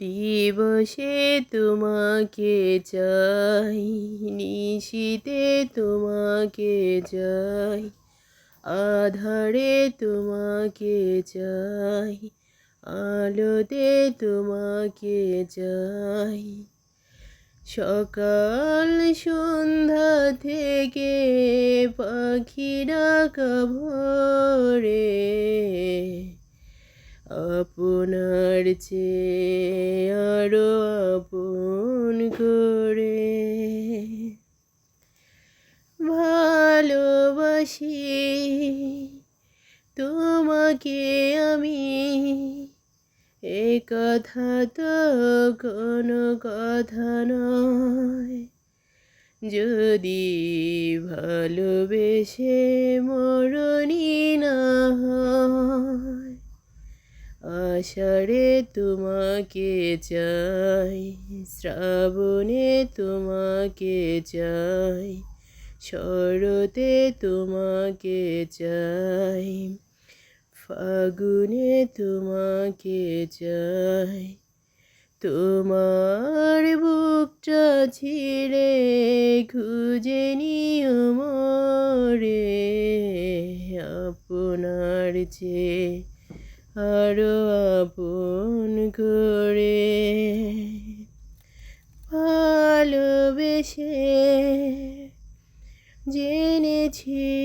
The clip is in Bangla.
দিবসে তোমাকে চাই, নিশীতে তোমাকে চাই, আধারে তোমাকে চাই, আলোতে তোমাকে চাই। সকাল সন্ধ্যা থেকে পাখিরা কভরে আপনার চেয়ে আরও আপন করে। ভালোবাসি তোমাকে আমি, এ কথা তো কোনো কথা নয়। যদি ভালোবেসে মরণি না আষাঢ়ে তোমাকে চাই, শ্রাবণে তোমাকে চাই, শরতে তোমাকে চাই, ফাগুনে তোমাকে চাই। তোমার বুকটা ছিঁড়ে খুঁজে নিও মরে, আপনার চেয়ে আরও আপন করে ভালোবেসে জেনেছি